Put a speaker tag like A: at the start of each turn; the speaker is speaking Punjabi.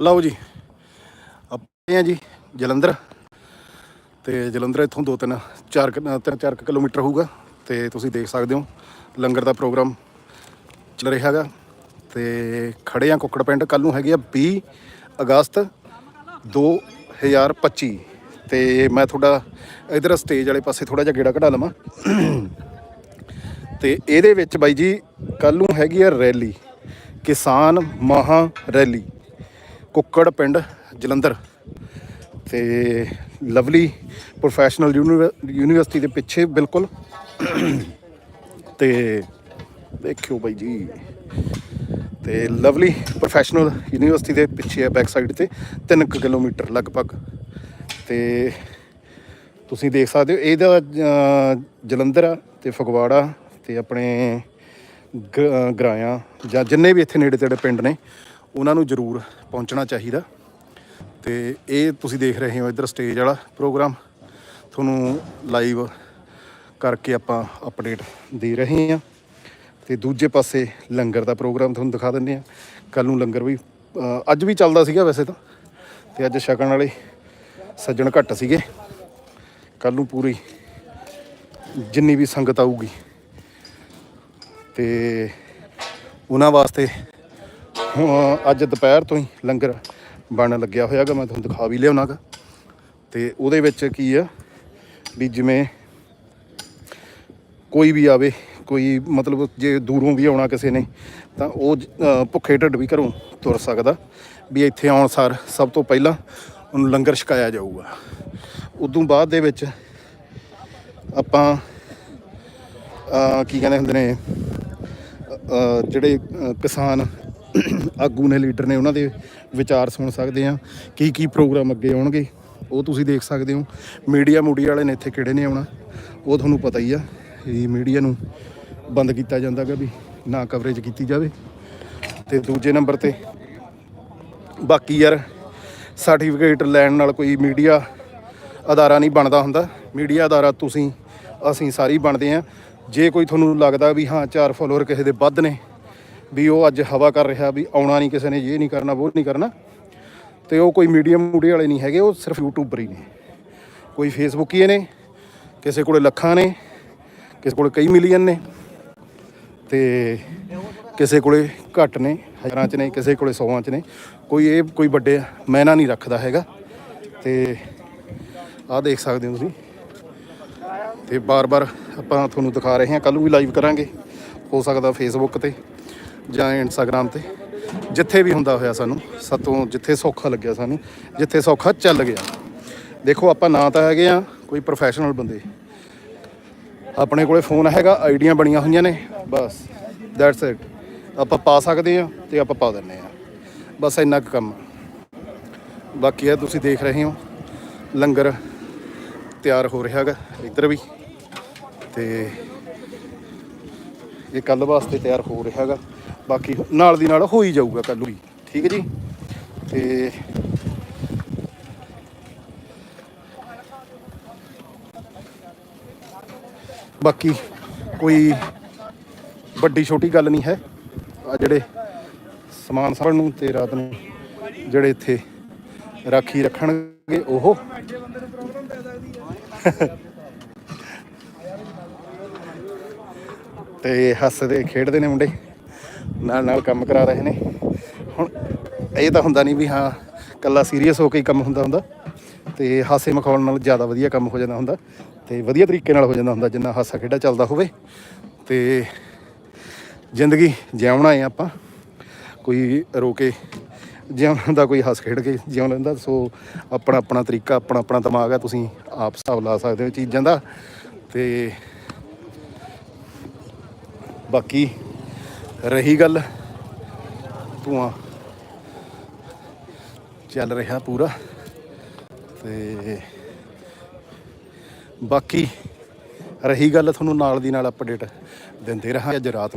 A: ਲਓ ਜੀ। ਆਪਾਂ ਆ ਜੀ ਜਲੰਧਰ। ਤੇ ਜਲੰਧਰ ਇੱਥੋਂ ਦੋ ਤਿੰਨ ਚਾਰ ਕੁ- ਤਿੰਨ ਚਾਰ ਕੁ ਕਿਲੋਮੀਟਰ ਹੋਊਗਾ। ਤੇ ਤੁਸੀਂ ਦੇਖ ਸਕਦੇ ਹੋ, ਲੰਗਰ ਦਾ ਪ੍ਰੋਗਰਾਮ ਚੱਲ ਰਿਹਾ ਹੈਗਾ। ਤੇ ਖੜੇ ਆ ਕੁੱਕੜ ਪਿੰਡ। ਕੱਲ ਨੂੰ ਹੈਗੀ ਆ 20 ਅਗਸਤ 2025 ਤੇ ਮੈਂ ਤੁਹਾਡਾ ਇਧਰ ਸਟੇਜ ਵਾਲੇ ਪਾਸੇ ਥੋੜਾ ਜਿਹਾ ਗੇੜਾ ਕਢਾ ਲਵਾਂ। ਤੇ ਇਹਦੇ ਵਿੱਚ ਬਾਈ ਜੀ ਕੱਲ ਨੂੰ ਹੈਗੀ ਆ ਰੈਲੀ। ਕਿਸਾਨ ਮਹਾ ਰੈਲੀ। ਕੁੱਕੜ ਪਿੰਡ ਜਲੰਧਰ ਤੇ ਲਵਲੀ ਪ੍ਰੋਫੈਸ਼ਨਲ ਯੂਨੀਵਰਸਿਟੀ ਦੇ ਪਿੱਛੇ ਬਿਲਕੁਲ। ਤੇ ਦੇਖਿਓ ਬਾਈ ਜੀ। ਤੇ ਲਵਲੀ ਪ੍ਰੋਫੈਸ਼ਨਲ ਯੂਨੀਵਰਸਿਟੀ ਦੇ ਪਿੱਛੇ ਹੈ ਬੈਕ ਸਾਈਡ ਤੇ 3 ਕਿਲੋਮੀਟਰ ਲਗਭਗ। ਤੇ ਤੁਸੀਂ ਦੇਖ ਸਕਦੇ ਹੋ, ਇਹਦਾ ਜਲੰਧਰ ਆ ਤੇ ਫਗਵਾੜਾ ਤੇ ਆਪਣੇ ਗ- ਗਰਾਇਆ ਜਾਂ ਜਿੰਨੇ ਵੀ ਇੱਥੇ ਨੇੜੇ ਤੇੜੇ ਪਿੰਡ ਨੇ ਉਹਨਾਂ ਨੂੰ ਜ਼ਰੂਰ ਪਹੁੰਚਣਾ ਚਾਹੀਦਾ। ਤੇ ਇਹ ਤੁਸੀਂ ਦੇਖ ਰਹੇ ਹੋ ਇੱਧਰ ਸਟੇਜ ਵਾਲਾ ਪ੍ਰੋਗਰਾਮ ਤੁਹਾਨੂੰ ਲਾਈਵ ਕਰਕੇ ਆਪਾਂ ਅਪਡੇਟ ਦੇ ਰਹੇ ਹਾਂ। ਤੇ ਦੂਜੇ ਪਾਸੇ ਲੰਗਰ ਦਾ ਪ੍ਰੋਗਰਾਮ ਤੁਹਾਨੂੰ ਦਿਖਾ ਦਿੰਦੇ ਆ ਕੱਲ ਨੂੰ ਲੰਗਰ ਵੀ ਅੱਜ ਵੀ ਚੱਲਦਾ ਸੀਗਾ ਵੈਸੇ ਤਾਂ। ਤੇ ਅੱਜ ਛਕਣ ਵਾਲੇ ਸੱਜਣ ਘੱਟ ਸੀਗੇ। ਕੱਲ ਨੂੰ ਪੂਰੀ ਜਿੰਨੀ ਵੀ ਸੰਗਤ ਆਊਗੀ। ਤੇ ਉਹਨਾਂ ਵਾਸਤੇ ਅੱਜ ਦੁਪਹਿਰ ਤੋਂ ਹੀ ਲੰਗਰ ਬਣਨ ਲੱਗਿਆ ਹੋਇਆਗਾ, ਮੈਂ ਤੁਹਾਨੂੰ ਦਿਖਾ ਵੀ ਲਿਆਉਣਾਗਾ ਤੇ ਉਹਦੇ ਵਿੱਚ ਕੀ ਆ ਵੀ ਜਿਵੇਂ ਕੋਈ ਵੀ ਆਵੇ, ਕੋਈ ਮਤਲਬ ਜੇ ਦੂਰੋਂ ਵੀ ਆਉਣਾ ਕਿਸੇ ਨੇ, ਤਾਂ ਉਹ ਭੁੱਖੇ ਢਿੱਡ ਵੀ ਘਰੋਂ ਤੁਰ ਸਕਦਾ ਵੀ ਇੱਥੇ ਆਉਣ ਸਾਰ ਸਭ ਤੋਂ ਪਹਿਲਾਂ ਉਹਨੂੰ ਲੰਗਰ ਛਕਾਇਆ ਜਾਊਗਾ। ਉਦੋਂ ਬਾਅਦ ਦੇ ਵਿੱਚ ਆਪਾਂ ਕੀ ਕਹਿੰਦੇ ਹੁੰਦੇ ਨੇ ਜਿਹੜੇ ਕਿਸਾਨ ਆਗੂ ਨੇ, ਲੀਡਰ ਨੇ ਉਹਨਾਂ ਦੇ ਵਿਚਾਰ ਸੁਣ ਸਕਦੇ ਆ ਕੀ ਕੀ ਪ੍ਰੋਗਰਾਮ ਅੱਗੇ ਆਉਣਗੇ, ਉਹ ਤੁਸੀਂ ਦੇਖ ਸਕਦੇ ਹੋ। ਮੀਡੀਆ ਮੂਡੀਆ ਵਾਲੇ ਨੇ ਇੱਥੇ ਕਿਹੜੇ ਨੇ ਆਉਣਾ, ਉਹ ਤੁਹਾਨੂੰ ਪਤਾ ਹੀ ਆ ਵੀ ਮੀਡੀਆ ਨੂੰ ਬੰਦ ਕੀਤਾ ਜਾਂਦਾ ਗਾ ਵੀ ਨਾ ਕਵਰੇਜ ਕੀਤੀ ਜਾਵੇ। ਤੇ ਦੂਜੇ ਨੰਬਰ ਤੇ, ਬਾਕੀ ਯਾਰ ਸਰਟੀਫਿਕੇਟ ਲੈਣ ਨਾਲ ਕੋਈ ਮੀਡੀਆ ਅਦਾਰਾ ਨਹੀਂ ਬਣਦਾ ਹੁੰਦਾ। ਮੀਡੀਆ ਅਦਾਰਾ ਤੁਸੀਂ, ਅਸੀਂ ਸਾਰੀ ਬਣਦੇ ਆ ਜੇ ਕੋਈ ਤੁਹਾਨੂੰ ਲੱਗਦਾ ਵੀ ਹਾਂ, ਚਾਰ ਫਾਲੋਅਰ ਕਿਸੇ ਦੇ ਵੱਧ ਨੇ ਵੀ ਉਹ ਅੱਜ ਹਵਾ ਕਰ ਰਿਹਾ ਵੀ ਆਉਣਾ ਨਹੀਂ ਕਿਸੇ ਨੇ, ਇਹ ਨਹੀਂ ਕਰਨਾ, ਉਹ ਨਹੀਂ ਕਰਨਾ। ਤੇ ਉਹ ਕੋਈ ਮੀਡੀਅਮ ਮੂਡੀ ਵਾਲੇ ਨਹੀਂ ਹੈਗੇ, ਉਹ ਸਿਰਫ ਯੂਟਿਊਬਰ ਹੀ ਨੇ। ਕੋਈ ਫੇਸਬੁੱਕੀਏ ਨੇ, ਕਿਸੇ ਕੋਲੇ ਲੱਖਾਂ ਨੇ, ਕਿਸੇ ਕੋਲੇ ਕਈ ਮਿਲੀਅਨ ਨੇ, ਤੇ ਕਿਸੇ ਕੋਲੇ ਘੱਟ ਨੇ, ਹਜ਼ਾਰਾਂ ਚ ਨੇ, ਕਿਸੇ ਕੋਲੇ ਸੌਆਂ ਚ ਨੇ। ਕੋਈ ਇਹ, ਕੋਈ ਵੱਡੇ ਮੈਨਾ ਨਹੀਂ ਰੱਖਦਾ ਹੈਗਾ। ਤੇ ਆਹ ਦੇਖ ਸਕਦੇ ਹੋ ਤੁਸੀਂ। ਤੇ ਬਾਰ-ਬਾਰ ਆਪਾਂ ਤੁਹਾਨੂੰ ਦਿਖਾ ਰਹੇ ਹਾਂ ਕੱਲ ਨੂੰ ਵੀ ਲਾਈਵ ਕਰਾਂਗੇ। ਹੋ ਸਕਦਾ ਫੇਸਬੁੱਕ ਤੇ। ਜਾਂ ਇੰਸਟਾਗ੍ਰam ਤੇ, ਜਿੱਥੇ ਵੀ ਹੁੰਦਾ ਹੋਇਆ ਸਾਨੂੰ, ਸਾਤੋਂ ਜਿੱਥੇ ਸੌਖਾ ਲੱਗਿਆ ਸਾਨੂੰ, ਜਿੱਥੇ ਸੌਖਾ ਚੱਲ ਗਿਆ। ਦੇਖੋ, ਆਪਾਂ ਨਾ ਤਾਂ ਹੈਗੇ ਆ ਕੋਈ ਪ੍ਰੋਫੈਸ਼ਨਲ ਬੰਦੇ। ਆਪਣੇ ਕੋਲੇ ਫੋਨ ਹੈਗਾ, ਆਈਡੀਆਂ ਬਣੀਆਂ ਹੋਈਆਂ ਨੇ, ਬਸ ਦੈਟਸ ਇਟ ਆਪਾਂ ਪਾ ਸਕਦੇ ਆ ਤੇ ਆਪਾਂ ਪਾ ਦਿੰਨੇ ਆ ਬਸ ਇੰਨਾ ਕੁ ਕੰਮ। ਬਾਕੀ ਇਹ ਤੁਸੀਂ ਦੇਖ ਰਹੇ ਹੋ, ਲੰਗਰ ਤਿਆਰ ਹੋ ਰਿਹਾ ਹੈਗਾ, ਇੱਧਰ ਵੀ। ਤੇ ਇਹ ਕੱਲ ਵਾਸਤੇ ਤਿਆਰ ਹੋ ਰਿਹਾ ਹੈਗਾ। ਬਾਕੀ ਨਾਲ ਦੀ ਨਾਲ ਹੋ ਹੀ ਜਾਊਗਾ ਕੱਲ ਵੀ। ਠੀਕ ਹੈ ਜੀ? ਤੇ ਬਾਕੀ ਕੋਈ ਵੱਡੀ ਛੋਟੀ ਗੱਲ ਨਹੀਂ ਹੈ। ਆ ਜਿਹੜੇ ਸਮਾਨ ਸਾਰਨ ਨੂੰ ਤੇ ਰਾਤ ਨੂੰ ਜਿਹੜੇ ਇੱਥੇ ਰਾਖੀ ਰੱਖਣਗੇ, ਉਹ ਤੇ ਹੱਸਦੇ, ਖੇਡਦੇ ਨੇ ਮੁੰਡੇ। ਨਾਲ ਨਾਲ ਕੰਮ ਕਰਾ ਰਹੇ ਨੇ। ਹੁਣ ਇਹ ਤਾਂ ਹੁੰਦਾ ਨਹੀਂ ਵੀ ਹਾਂ ਕੱਲਾ ਸੀਰੀਅਸ ਹੋ ਕੇ ਹੀ ਕੰਮ ਹੁੰਦਾ ਹੁੰਦਾ। ਤੇ ਹਾਸੇ ਮਖੌਲ ਨਾਲ ਜ਼ਿਆਦਾ ਵਧੀਆ ਕੰਮ ਹੋ ਜਾਂਦਾ ਹੁੰਦਾ। ਤੇ ਵਧੀਆ ਤਰੀਕੇ ਨਾਲ ਹੋ ਜਾਂਦਾ ਹੁੰਦਾ, ਜਿੰਨਾ ਹਾਸਾ ਖੇਡਾ ਚੱਲਦਾ ਹੋਵੇ। ਤੇ ਜ਼ਿੰਦਗੀ ਜਿਉਣਾ ਹੈ ਆਪਾਂ। ਕੋਈ ਰੋ ਕੇ ਜਿਉਣ ਦਾ ਕੋਈ ਹੱਸ ਖੇਡ ਕੇ ਜਿਉਣ ਲੈਂਦਾ ਸੋ ਆਪਣਾ ਆਪਣਾ ਤਰੀਕਾ ਆਪਣਾ ਆਪਣਾ ਦਿਮਾਗ ਆ। ਤੁਸੀਂ ਆਪ ਹਿਸਾਬ ਲਾ ਸਕਦੇ ਹੋ ਚੀਜ਼ਾਂ ਦਾ। ਤੇ ਬਾਕੀ ਰਹੀ ਗੱਲ। ਧੂਆਂ ਚੱਲ ਰਿਹਾ ਪੂਰਾ। ਤੇ ਬਾਕੀ ਰਹੀ ਗੱਲ ਤੁਹਾਨੂੰ ਨਾਲ ਦੀ ਨਾਲ ਅਪਡੇਟ ਦਿੰਦੇ ਰਹਾਂ ਅੱਜ ਰਾਤ ਨੂੰ।